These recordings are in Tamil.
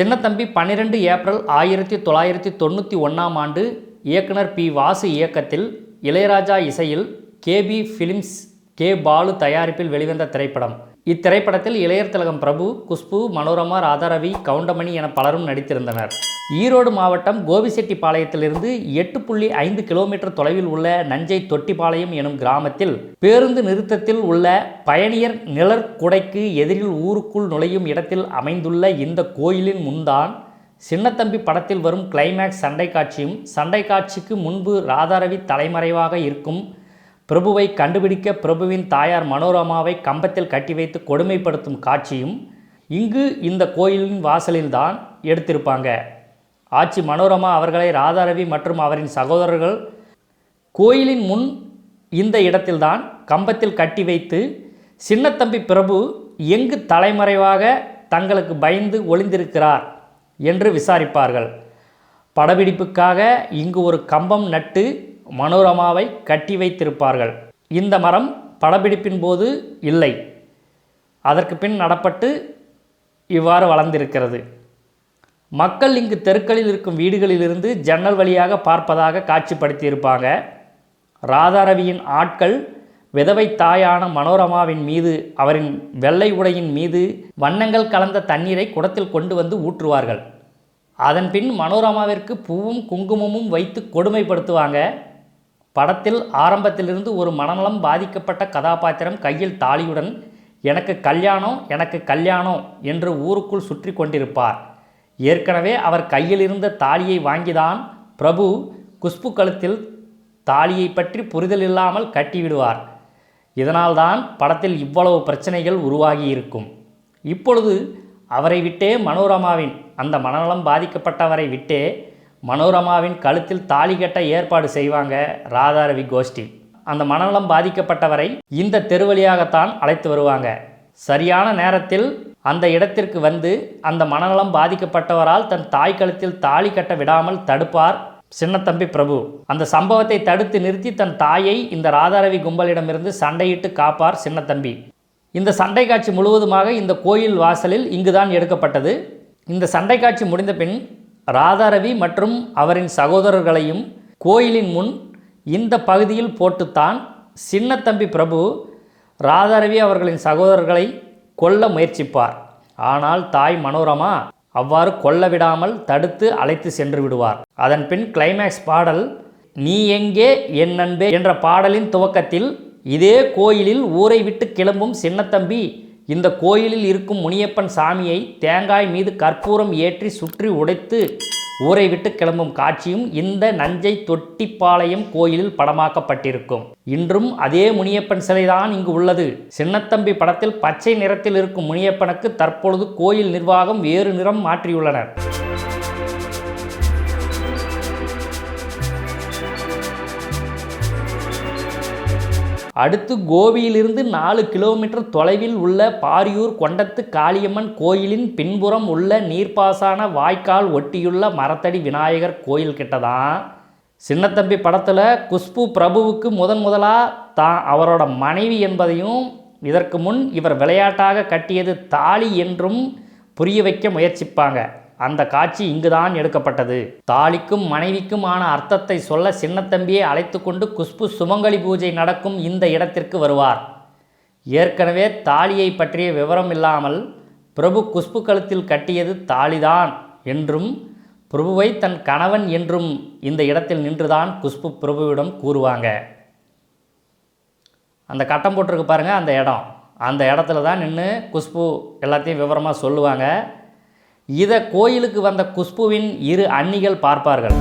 சின்னத்தம்பி பன்னிரெண்டு ஏப்ரல் ஆயிரத்தி தொள்ளாயிரத்தி தொண்ணூற்றி ஒன்றாம் ஆண்டு இயக்குனர் பி வாசு இயக்கத்தில் இளையராஜா இசையில் கேபி ஃபிலிம்ஸ் கே பாலு தயாரிப்பில் வெளிவந்த திரைப்படம். இத்திரைப்படத்தில் இளையர் திலகம் பிரபு குஷ்பு மனோரமா ராதாரவி கவுண்டமணி என பலரும் நடித்திருந்தனர். ஈரோடு மாவட்டம் கோபிசெட்டிப்பாளையத்திலிருந்து எட்டு புள்ளி ஐந்து கிலோமீட்டர் தொலைவில் உள்ள நஞ்சை தொட்டிப்பாளையம் எனும் கிராமத்தில் பேருந்து நிறுத்தத்தில் உள்ள பயணியர் நிழற்குடைக்கு எதிரில் ஊருக்குள் நுழையும் இடத்தில் அமைந்துள்ள இந்த கோயிலின் முன்தான் சின்னத்தம்பி படத்தில் வரும் கிளைமேக்ஸ் சண்டை காட்சியும் சண்டை காட்சிக்கு முன்பு ராதாரவி தலைமறைவாக இருக்கும் பிரபுவை கண்டுபிடிக்க பிரபுவின் தாயார் மனோரமாவை கம்பத்தில் கட்டி வைத்து கொடுமைப்படுத்தும் காட்சியும் இங்கு இந்த கோயிலின் வாசலில்தான் எடுத்திருப்பாங்க. ஆட்சி மனோரமா அவர்களை ராதாரவி மற்றும் அவரின் சகோதரர்கள் கோயிலின் முன் இந்த இடத்தில்தான் கம்பத்தில் கட்டி வைத்து சின்னத்தம்பி பிரபு எங்கு தலைமறைவாக தங்களுக்கு பயந்து ஒளிந்திருக்கிறார் என்று விசாரிப்பார்கள். படப்பிடிப்புக்காக இங்கு ஒரு கம்பம் நட்டு மனோரமாவை கட்டி வைத்திருப்பார்கள். இந்த மரம் படப்பிடிப்பின் போது இல்லை. அதற்கு பின் நடப்பட்டு இவ்வாறு வளர்ந்திருக்கிறது. மக்கள் இங்கு தெருக்களில் இருக்கும் வீடுகளிலிருந்து ஜன்னல் வழியாக பார்ப்பதாக காட்சிப்படுத்தியிருப்பாங்க. ராதாரவியின் ஆட்கள் விதவை தாயான மனோரமாவின் மீது அவரின் வெள்ளை உடையின் மீது வண்ணங்கள் கலந்த தண்ணீரை குடத்தில் கொண்டு வந்து ஊற்றுவார்கள். அதன்பின் மனோரமாவிற்கு பூவும் குங்குமமும் வைத்து கொடுமைப்படுத்துவாங்க. படத்தில் ஆரம்பத்திலிருந்து ஒரு மனநலம் பாதிக்கப்பட்ட கதாபாத்திரம் கையில் தாலியுடன் எனக்கு கல்யாணம் எனக்கு கல்யாணம் என்று ஊருக்குள் சுற்றி கொண்டிருப்பார். ஏற்கனவே அவர் கையில் இருந்த தாலியை வாங்கிதான் பிரபு குஷ்பு கழுத்தில் தாலியை பற்றி புரிதல் இல்லாமல் கட்டிவிடுவார். இதனால்தான் படத்தில் இவ்வளவு பிரச்சனைகள் உருவாகி இருக்கும். இப்பொழுது அவரை விட்டே மனோரமாவின் அந்த மனநலம் பாதிக்கப்பட்டவரை விட்டே மனோரமாவின் கழுத்தில் தாலி கட்ட ஏற்பாடு செய்வாங்க ராதாரவி கோஷ்டி. அந்த மனநலம் பாதிக்கப்பட்டவரை இந்த தெரு வழியாகத்தான் அழைத்து வருவாங்க. சரியான நேரத்தில் அந்த இடத்திற்கு வந்து அந்த மனநலம் பாதிக்கப்பட்டவரால் தன் தாய் கழுத்தில் தாலி கட்ட விடாமல் தடுப்பார் சின்னத்தம்பி பிரபு. அந்த சம்பவத்தை தடுத்து நிறுத்தி தன் தாயை இந்த ராதாரவி கும்பலிடமிருந்து சண்டையிட்டு காப்பார் சின்னத்தம்பி. இந்த சண்டை காட்சி முழுவதுமாக இந்த கோயில் வாசலில் இங்குதான் எடுக்கப்பட்டது. இந்த சண்டை காட்சி முடிந்த பின் ராதாரவி மற்றும் அவரின் சகோதரர்களையும் கோயிலின் முன் இந்த பகுதியில் போட்டுத்தான் சின்னத்தம்பி பிரபு ராதாரவி அவர்களின் சகோதரர்களை கொல்ல முயற்சிப்பார். ஆனால் தாய் மனோரமா அவ்வாறு கொல்ல விடாமல் தடுத்து அழைத்து சென்று விடுவார். அதன் பின் கிளைமேக்ஸ் பாடல் நீ எங்கே என் நண்பே என்ற பாடலின் துவக்கத்தில் இதே கோயிலில் ஊரை விட்டு கிளம்பும் சின்னத்தம்பி இந்த கோயிலில் இருக்கும் முனியப்பன் சாமியை தேங்காய் மீது கற்பூரம் ஏற்றி சுற்றி உடைத்து ஊரை விட்டு கிளம்பும் காட்சியும் இந்த நஞ்சை தொட்டிப்பாளையம் கோயிலில் படமாக்கப்பட்டிருக்கும். இன்றும் அதே முனியப்பன் சிலைதான் இங்கு உள்ளது. சின்னத்தம்பி படத்தில் பச்சை நிறத்தில் இருக்கும் முனியப்பனுக்கு தற்பொழுது கோயில் நிர்வாகம் வேறு நிறம் மாற்றியுள்ளனர். அடுத்து கோபியிலிருந்து நாலு கிலோமீட்டர் தொலைவில் உள்ள பாரியூர் கொண்டத்து காளியம்மன் கோயிலின் பின்புறம் உள்ள நீர்ப்பாசன வாய்க்கால் ஒட்டியுள்ள மரத்தடி விநாயகர் கோயில் கிட்ட தான் சின்னத்தம்பி படத்தில் குஷ்பு பிரபுவுக்கு முதன் முதலாக தான் அவரோட மனைவி என்பதையும் இதற்கு முன் இவர் விளையாட்டாக கட்டியது தாலி என்றும் புரிய வைக்க முயற்சிப்பாங்க. அந்த காட்சி இங்குதான் எடுக்கப்பட்டது. தாலிக்கும் மனைவிக்கும் ஆன அர்த்தத்தை சொல்ல சின்னத்தம்பியை அழைத்து கொண்டு குஷ்பு சுமங்கலி பூஜை நடக்கும் இந்த இடத்திற்கு வருவார். ஏற்கனவே தாலியை பற்றிய விவரம் இல்லாமல் பிரபு குஷ்பு கழுத்தில் கட்டியது தாலிதான் என்றும் பிரபுவை தன் கணவன் என்றும் இந்த இடத்தில் நின்றுதான் குஷ்பு பிரபுவிடம் கூறுவாங்க. அந்த கட்டம் போட்டிருக்கு பாருங்கள் அந்த இடம். அந்த இடத்துல தான் நின்று குஷ்பு எல்லாத்தையும் விவரமாக சொல்லுவாங்க. இதை கோயிலுக்கு வந்த குஷ்புவின் இரு அன்னிகள் பார்ப்பார்கள்.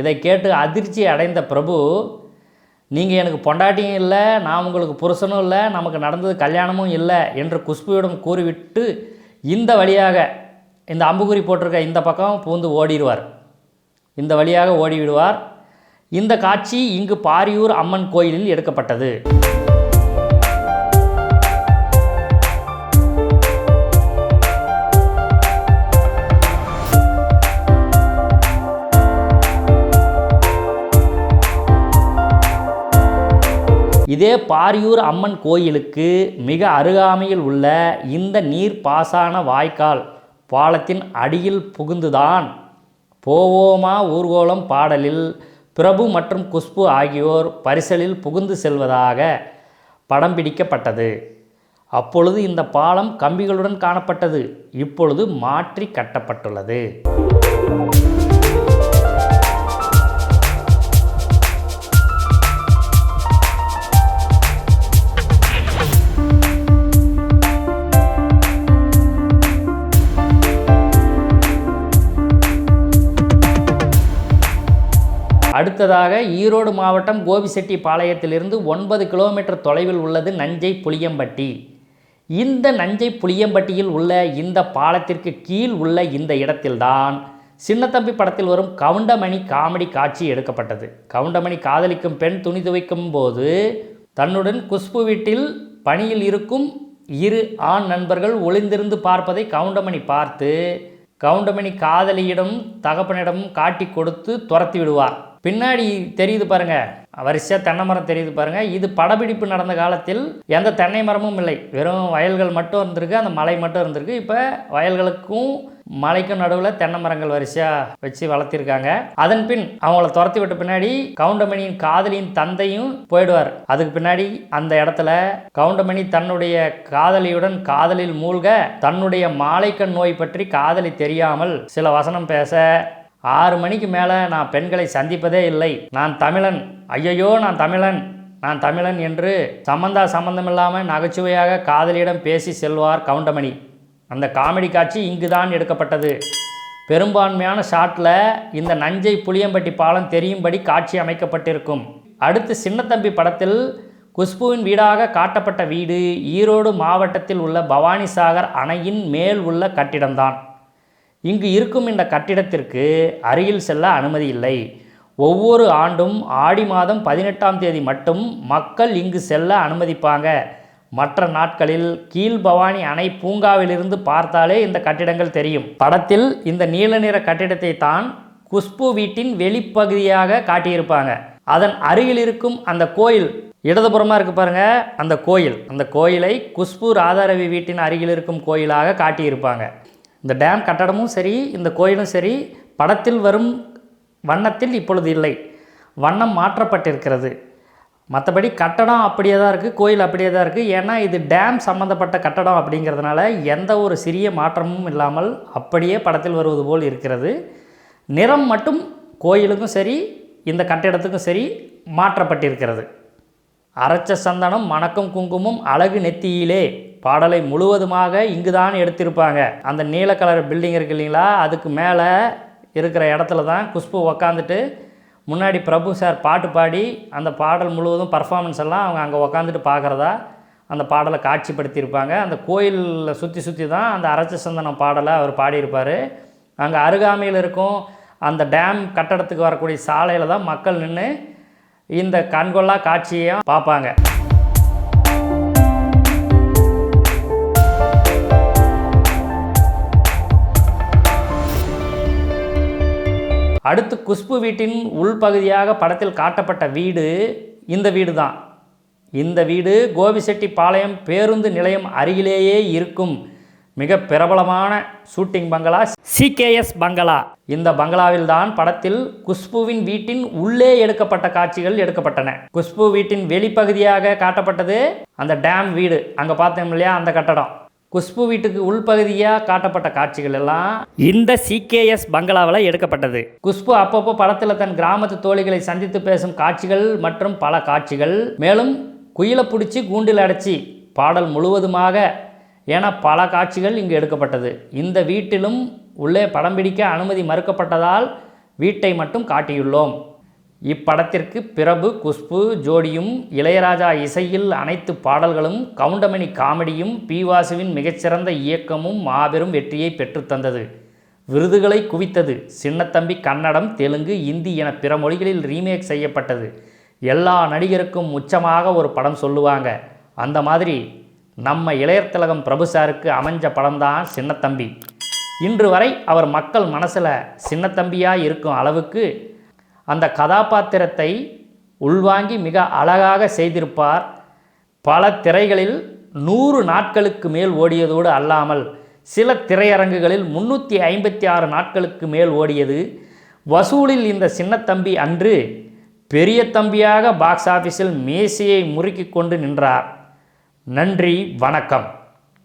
இதை கேட்டு அதிர்ச்சி அடைந்த பிரபு நீங்கள் எனக்கு பொண்டாட்டியும் இல்லை நான் உங்களுக்கு புருஷனும் இல்லை நமக்கு நடந்தது கல்யாணமும் இல்லை என்று குஷ்புவிடம் கூறிவிட்டு இந்த வழியாக இந்த அம்புகுறி போட்டிருக்க இந்த பக்கம் பூந்து ஓடிடுவார். இந்த வழியாக ஓடிவிடுவார். இந்த காட்சி இங்கு பாரியூர் அம்மன் கோயிலில் எடுக்கப்பட்டது. இதே பாரியூர் அம்மன் கோயிலுக்கு மிக அருகாமையில் உள்ள இந்த நீர்ப்பாசன வாய்க்கால் பாலத்தின் அடியில் புகுந்துதான். போவோமா ஊர்கோலம் பாடலில்? பிரபு மற்றும் குஷ்பு ஆகியோர் பரிசலில் புகுந்து செல்வதாக படம் பிடிக்கப்பட்டது. அப்பொழுது இந்த பாலம் கம்பிகளுடன் காணப்பட்டது. இப்பொழுது மாற்றி கட்டப்பட்டுள்ளது. அடுத்ததாக ஈரோடு மாவட்டம் கோபிசெட்டிப்பாளையத்திலிருந்து ஒன்பது கிலோமீட்டர் தொலைவில் உள்ளது நஞ்சை புளியம்பட்டி. இந்த நஞ்சை புளியம்பட்டியில் உள்ள இந்த பாலத்திற்கு கீழ் உள்ள இந்த இடத்தில்தான் சின்னத்தம்பி படத்தில் வரும் கவுண்டமணி காமெடி காட்சி எடுக்கப்பட்டது. கவுண்டமணி காதலிக்கும் பெண் துணி துவைக்கும் போது தன்னுடன் குஷ்பு வீட்டில் பணியில் இருக்கும் இரு ஆண் நண்பர்கள் ஒளிந்திருந்து பார்ப்பதை கவுண்டமணி பார்த்து கவுண்டமணி காதலியிடம் தகப்பனிடம் காட்டி கொடுத்து துரத்தி விடுவார். பின்னாடி தெரியுது பாருங்க. வரிசையாக தென்னை மரம் தெரியுது பாருங்க. இது படப்பிடிப்பு நடந்த காலத்தில் எந்த தென்னை மரமும் இல்லை. வெறும் வயல்கள் மட்டும் இருந்திருக்கு அந்த மலை மட்டும் இருந்திருக்கு. இப்போ வயல்களுக்கும் மலைக்கும் நடுவில் தென்னை மரங்கள் வரிசையாக வச்சு வளர்த்திருக்காங்க. அதன் பின் அவங்கள துரத்தி விட்ட பின்னாடி கவுண்டமணியின் காதலியின் தந்தையும் போயிடுவார். அதுக்கு பின்னாடி அந்த இடத்துல கவுண்டமணி தன்னுடைய காதலியுடன் காதலில் மூழ்க தன்னுடைய மாலைக்கண் நோய் பற்றி காதலி தெரியாமல் சில வசனம் பேச ஆறு மணிக்கு மேலே நான் பெண்களை சந்திப்பதே இல்லை. நான் தமிழன். ஐயையோ நான் தமிழன். நான் தமிழன் என்று சம்பந்தா சம்பந்தமில்லாமல் நகைச்சுவையாக காதலியிடம் பேசி செல்வார் கவுண்டமணி. அந்த காமெடி காட்சி இங்கு தான் எடுக்கப்பட்டது. பெரும்பான்மையான ஷாட்டில் இந்த நஞ்சை புளியம்பட்டி பாலம் தெரியும்படி காட்சி அமைக்கப்பட்டிருக்கும். அடுத்து சின்னத்தம்பி படத்தில் குஷ்புவின் வீடாக காட்டப்பட்ட வீடு ஈரோடு மாவட்டத்தில் உள்ள பவானிசாகர் அணையின் மேல் உள்ள கட்டிடம்தான். இங்கு இருக்கும் இந்த கட்டிடத்திற்கு அருகில் செல்ல அனுமதி இல்லை. ஒவ்வொரு ஆண்டும் ஆடி மாதம் பதினெட்டாம் தேதி மட்டும் மக்கள் இங்கு செல்ல அனுமதிப்பாங்க. மற்ற நாட்களில் கீழ்பவானி அணை பூங்காவிலிருந்து பார்த்தாலே இந்த கட்டிடங்கள் தெரியும். படத்தில் இந்த நீல நிற கட்டிடத்தை தான் குஷ்பு வீட்டின் வெளிப்பகுதியாக காட்டியிருப்பாங்க. அதன் அருகில் இருக்கும் அந்த கோயில் இடதுபுறமாக இருக்கு பாருங்க அந்த கோயில். அந்த கோயிலை குஷ்பு ராதாரவி வீட்டின் அருகில் இருக்கும் கோயிலாக காட்டியிருப்பாங்க. இந்த டேம் கட்டடமும் சரி இந்த கோயிலும் சரி படத்தில் வரும் வண்ணத்தில் இப்பொழுது இல்லை. வண்ணம் மாற்றப்பட்டிருக்கிறது. மற்றபடி கட்டடம் அப்படியே தான் இருக்குது கோயில் அப்படியே தான் இருக்குது ஏன்னா இது டேம் சம்மந்தப்பட்ட கட்டடம் அப்படிங்கிறதுனால எந்த ஒரு சிறிய மாற்றமும் இல்லாமல் அப்படியே படத்தில் வருவது போல் இருக்கிறது. நிறம் மட்டும் கோயிலுக்கும் சரி இந்த கட்டிடத்துக்கும் சரி மாற்றப்பட்டிருக்கிறது. அரைச்ச சந்தனம் மணக்கம் குங்குமம் அழகு நெத்தியிலே. பாடலை முழுவதுமாக இங்கு தான் எடுத்திருப்பாங்க. அந்த நீல கலர் பில்டிங் இருக்கு இல்லைங்களா? அதுக்கு மேலே இருக்கிற இடத்துல தான் குஷ்பு உக்காந்துட்டு முன்னாடி பிரபு சார் பாட்டு பாடி அந்த பாடல் முழுவதும் பர்ஃபாமன்ஸ் எல்லாம் அவங்க அங்கே உக்காந்துட்டு பார்க்குறதா அந்த பாடலை காட்சிப்படுத்தியிருப்பாங்க. அந்த கோயிலில் சுற்றி சுற்றி தான் அந்த அரச சந்தனம் பாடலை அவர் பாடியிருப்பார். அங்கே அருகாமையில் இருக்கும் அந்த டேம் கட்டடத்துக்கு வரக்கூடிய சாலையில் தான் மக்கள் நின்று இந்த கண்கொள்ளா காட்சியையும் பார்ப்பாங்க. அடுத்து குஷ்பு வீட்டின் உள்பகுதியாக படத்தில் காட்டப்பட்ட வீடு இந்த வீடு தான் இந்த வீடு கோபிசெட்டிப்பாளையம் பேருந்து நிலையம் அருகிலேயே இருக்கும் மிக பிரபலமான ஷூட்டிங் பங்களா சிகேஎஸ் பங்களா. இந்த பங்களாவில் தான் படத்தில் குஷ்புவின் வீட்டின் உள்ளே எடுக்கப்பட்ட காட்சிகள் எடுக்கப்பட்டன. குஷ்பு வீட்டின் வெளிப்பகுதியாக காட்டப்பட்டது அந்த டேம் வீடு. அங்கே பார்த்தோம் இல்லையா? அந்த கட்டடம். குஷ்பு வீட்டுக்கு உள்பகுதியாக காட்டப்பட்ட காட்சிகள் எல்லாம் இந்த சிகேஎஸ் பங்களாவில் எடுக்கப்பட்டது. குஷ்பு அப்பப்போ படத்தில் தன் கிராமத்து தோழிகளை சந்தித்து பேசும் காட்சிகள் மற்றும் பல காட்சிகள். மேலும் குயிலை பிடிச்சி கூண்டில் அடைச்சி பாடல் முழுவதுமாக என பல காட்சிகள் இங்கு எடுக்கப்பட்டது. இந்த வீட்டிலும் உள்ளே படம் பிடிக்க அனுமதி மறுக்கப்பட்டதால் வீட்டை மட்டும் காட்டியுள்ளோம். இப்படத்திற்கு பிரபு குஷ்பு ஜோடியும் இளையராஜா இசையில் அனைத்து பாடல்களும் கவுண்டமணி காமெடியும் பி வாசுவின் மிகச்சிறந்த இயக்கமும் மாபெரும் வெற்றியை பெற்றுத்தந்தது விருதுகளை குவித்தது. சின்னத்தம்பி கன்னடம் தெலுங்கு இந்தி என பிற மொழிகளில் ரீமேக் செய்யப்பட்டது. எல்லா நடிகருக்கும் உச்சமாக ஒரு படம் சொல்லுவாங்க. அந்த மாதிரி நம்ம இளையர் திலகம் பிரபு சாருக்கு அமைஞ்ச படம்தான் சின்னத்தம்பி. இன்று வரை அவர் மக்கள் மனசில் சின்னத்தம்பியாக இருக்கும் அளவுக்கு அந்த கதாபாத்திரத்தை உள்வாங்கி மிக அழகாக செய்திருப்பார். பல திரைகளில் நூறு நாட்களுக்கு மேல் ஓடியதோடு அல்லாமல் சில திரையரங்குகளில் முன்னூற்றி ஐம்பத்தி ஆறு நாட்களுக்கு மேல் ஓடியது. வசூலில் இந்த சின்னத்தம்பி அன்று பெரிய தம்பியாக பாக்ஸ் ஆஃபீஸில் மேசையை முறுக்கி கொண்டு நின்றார். நன்றி வணக்கம்.